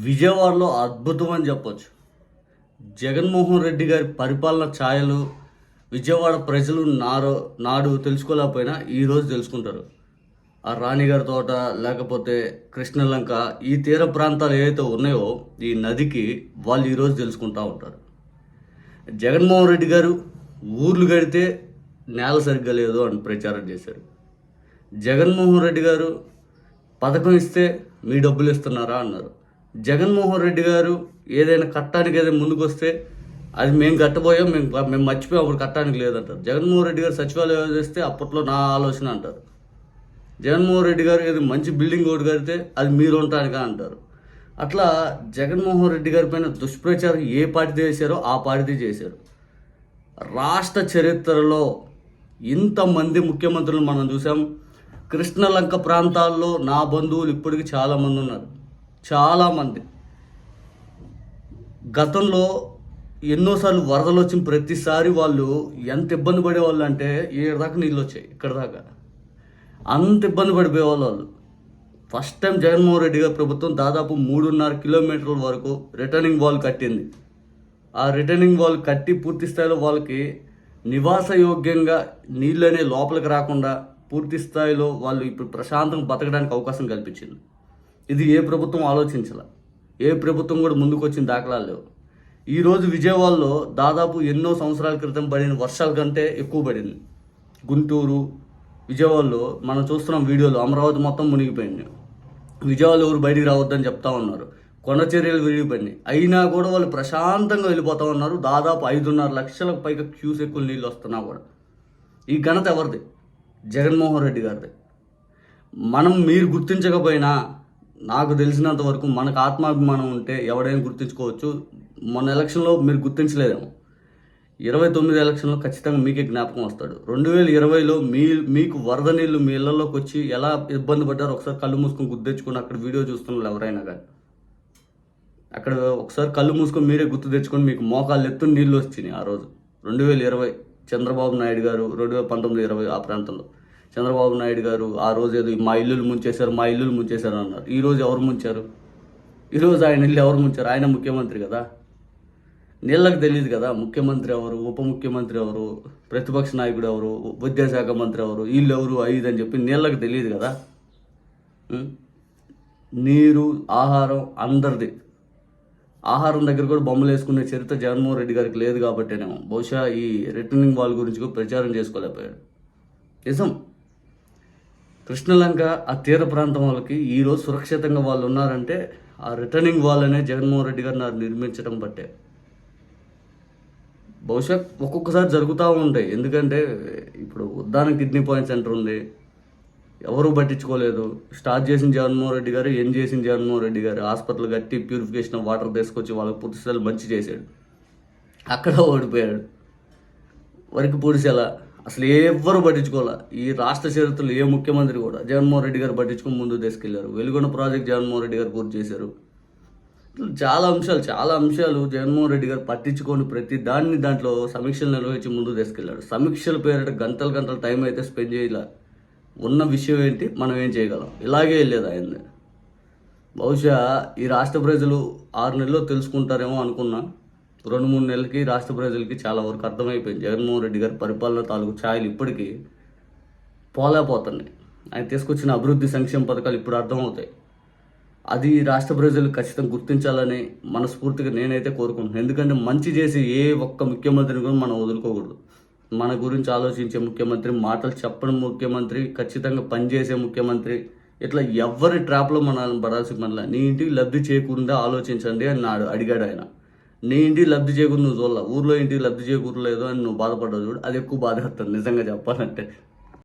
విజయవాడలో అద్భుతం అని చెప్పొచ్చు. జగన్మోహన్ రెడ్డి గారి పరిపాలన ఛాయలు విజయవాడ ప్రజలు నారో నాడు తెలుసుకోలేకపోయినా ఈరోజు తెలుసుకుంటారు. ఆ రాణిగారి తోట లేకపోతే కృష్ణలంక ఈ తీర ప్రాంతాలు ఏవైతే ఉన్నాయో ఈ నదికి వాళ్ళు ఈరోజు తెలుసుకుంటూ ఉంటారు. జగన్మోహన్ రెడ్డి గారు ఊర్లు కడితే నేల సరిగ్గా లేదు అని ప్రచారం చేశారు. జగన్మోహన్ రెడ్డి గారు పథకం ఇస్తే మీ డబ్బులు ఇస్తున్నారా? అన్నారు. జగన్మోహన్ రెడ్డి గారు ఏదైనా కట్టడానికి ఏదైనా ముందుకు వస్తే అది మేము కట్టబోయాం మేము మేము మర్చిపోయాం అప్పుడు కట్టడానికి లేదంటారు. జగన్మోహన్ రెడ్డి గారు సచివాలయం చేస్తే అప్పట్లో నా ఆలోచన అంటారు. జగన్మోహన్ రెడ్డి గారు ఏది మంచి బిల్డింగ్ ఒకటి కడితే అది మీరు ఉండటానికా అంటారు. అట్లా జగన్మోహన్ రెడ్డి గారి పైన దుష్ప్రచారం ఏ పార్టీ చేశారో ఆ పార్టీ చేశారు. రాష్ట్ర చరిత్రలో ఇంతమంది ముఖ్యమంత్రులు మనం చూసాం. కృష్ణలంక ప్రాంతాల్లో నా బంధువులు ఇప్పటికీ చాలామంది ఉన్నారు. చాలామంది. గతంలో ఎన్నోసార్లు వరదలు వచ్చిన ప్రతిసారి వాళ్ళు ఎంత ఇబ్బంది పడేవాళ్ళు అంటే ఏడు దాకా నీళ్ళు వచ్చాయి ఇక్కడ దాకా. అంత ఇబ్బంది పడిపోయేవాళ్ళు వాళ్ళు. ఫస్ట్ టైం జగన్మోహన్ రెడ్డి గారి ప్రభుత్వం దాదాపు మూడున్నర కిలోమీటర్ల వరకు రిటర్నింగ్ వాల్ కట్టింది. ఆ రిటర్నింగ్ వాల్ కట్టి పూర్తి స్థాయిలో వాళ్ళకి నివాసయోగ్యంగా నీళ్ళు అనే లోపలికి రాకుండా పూర్తి స్థాయిలో వాళ్ళు ఇప్పుడు ప్రశాంతంగా బతకడానికి అవకాశం కల్పించింది. ఇది ఏ ప్రభుత్వం ఆలోచించాల. ఏ ప్రభుత్వం కూడా ముందుకు వచ్చిన దాఖలాలు లేవు. ఈరోజు విజయవాడలో దాదాపు ఎన్నో సంవత్సరాల క్రితం పడిన వర్షాల కంటే ఎక్కువ పడింది. గుంటూరు విజయవాడలో మనం చూస్తున్నాం వీడియోలో అమరావతి మొత్తం మునిగిపోయింది. విజయవాడలో ఎవరు బయటికి రావద్దని చెప్తా ఉన్నారు. కొండ చర్యలు విరిగిపోయినాయి. అయినా కూడా వాళ్ళు ప్రశాంతంగా వెళ్ళిపోతా ఉన్నారు. దాదాపు ఐదున్నర లక్షలకు పైగా క్యూసెక్కులు నీళ్ళు వస్తున్నా కూడా. ఈ ఘనత ఎవరిది? జగన్మోహన్ రెడ్డి గారిది. మనం మీరు గుర్తించకపోయినా నాకు తెలిసినంత వరకు మనకు ఆత్మాభిమానం ఉంటే ఎవడైనా గుర్తించుకోవచ్చు. మొన్న ఎలక్షన్లో మీరు గుర్తించలేదేమో. ఇరవై తొమ్మిది ఎలక్షన్లో ఖచ్చితంగా మీకే జ్ఞాపకం వస్తాడు. రెండు వేల ఇరవైలో మీ మీకు వరద నీళ్ళు మీ ఇళ్ళలోకి వచ్చి ఎలా ఇబ్బంది పడ్డారో ఒకసారి కళ్ళు మూసుకొని గుర్తించుకొని అక్కడ వీడియో చూస్తున్నారు ఎవరైనా కానీ. అక్కడ ఒకసారి కళ్ళు మూసుకొని మీరే గుర్తు తెచ్చుకొని మీకు మోకాళ్ళు ఎత్తు నీళ్ళు వచ్చినాయి ఆ రోజు. రెండు వేల ఇరవై చంద్రబాబు నాయుడు గారు రెండు వేల పంతొమ్మిది ఇరవై ఆ ప్రాంతంలో. చంద్రబాబు నాయుడు గారు ఆ రోజు ఏదో మా ఇల్లులు ముంచేశారు మా ఇల్లులు ముంచేశారు అన్నారు. ఈరోజు ఎవరు ముంచారు? ఈరోజు ఆయన ఇల్లు ఎవరు ముంచారు? ఆయన ముఖ్యమంత్రి కదా. నీళ్ళకి తెలియదు కదా ముఖ్యమంత్రి ఎవరు ఉప ముఖ్యమంత్రి ఎవరు ప్రతిపక్ష నాయకుడు ఎవరు విద్యాశాఖ మంత్రి ఎవరు వీళ్ళు ఎవరు ఐదు అని చెప్పి నీళ్ళకి తెలియదు కదా. నీరు ఆహారం అందరిది. ఆహారం దగ్గర కూడా బొమ్మలు వేసుకునే చరిత్ర జగన్మోహన్ రెడ్డి గారికి లేదు కాబట్టేనేమో. బహుశా ఈ రిటర్నింగ్ వాల్ గురించి కూడా ప్రచారం చేసుకోలేకపోయాడు. నిజం? కృష్ణలంక ఆ తీర ప్రాంతం వాళ్ళకి ఈరోజు సురక్షితంగా వాళ్ళు ఉన్నారంటే ఆ రిటర్నింగ్ వాల్ అనే జగన్మోహన్ రెడ్డి గారు నాకు నిర్మించడం బట్టే. బహుశా ఒక్కొక్కసారి జరుగుతూ ఉంటాయి. ఎందుకంటే ఇప్పుడు ఉద్దానం కిడ్నీ పాయింట్ సెంటర్ ఉంది. ఎవరు పట్టించుకోలేదు. స్టార్ట్ చేసిన జగన్మోహన్ రెడ్డి గారు ఏం చేసిన జగన్మోహన్ రెడ్డి గారు హాస్పిటల్ కట్టి ప్యూరిఫికేషన్ ఆఫ్ వాటర్ తీసుకొచ్చి వాళ్ళకి పూర్తి స్థాయిలో మంచి చేశాడు. అక్కడ ఓడిపోయాడు. వరకు పొడిసేల అసలు ఎవ్వరు పట్టించుకోలే ఈ రాష్ట్ర చరిత్రలో ఏ ముఖ్యమంత్రి కూడా జగన్మోహన్ రెడ్డి గారు పట్టించుకొని ముందు తీసుకెళ్ళారు. వెలుగొండ ప్రాజెక్ట్ జగన్మోహన్ రెడ్డి గారు పూర్తి చేశారు. చాలా అంశాలు చాలా అంశాలు జగన్మోహన్ రెడ్డి గారు పట్టించుకొని ప్రతి దాన్ని దాంట్లో సమీక్షలు నిర్వహించి ముందు తీసుకెళ్ళాడు సమీక్షల పేరిట గంటలు గంటల టైం అయితే స్పెండ్ చేయలే. ఉన్న విషయం ఏంటి? మనం ఏం చేయగలం? ఇలాగే వెళ్ళేది ఆయన బహుశా ఈ రాష్ట్ర ప్రజలు ఆరు నెలల్లో తెలుసుకుంటారేమో అనుకున్నా. రెండు మూడు నెలలకి రాష్ట్ర ప్రజలకి చాలా వరకు అర్థమైపోయింది. జగన్మోహన్ రెడ్డి గారి పరిపాలన తాలూకు ఛాయలు ఇప్పటికీ పోలేకపోతున్నాయి. ఆయన తీసుకొచ్చిన అభివృద్ధి సంక్షేమ పథకాలు ఇప్పుడు అర్థమవుతాయి. అది రాష్ట్ర ప్రజలు ఖచ్చితంగా గుర్తించాలని మనస్ఫూర్తిగా నేనైతే కోరుకుంటున్నాను. ఎందుకంటే మంచి చేసి ఏ ఒక్క ముఖ్యమంత్రిని కూడా మనం వదులుకోకూడదు. మన గురించి ఆలోచించే ముఖ్యమంత్రి మాటలు చెప్పని ముఖ్యమంత్రి ఖచ్చితంగా పనిచేసే ముఖ్యమంత్రి ఇట్లా ఎవరి ట్రాప్లో మనల్ని పడాల్సి మనలా నీ ఇంటికి లబ్ధి చేయకుండా ఆలోచించండి అని నాడు అడిగాడు ఆయన. నీ ఇంటికి లబ్ధి చేకూరు నువ్వు చూడాల. ఊర్లో ఇంటికి లబ్ధి చేకూరలేదు అని నువ్వు బాధపడ్డావు చూడు. అది ఎక్కువ బాధపడుతుంది నిజంగా చెప్పాలంటే.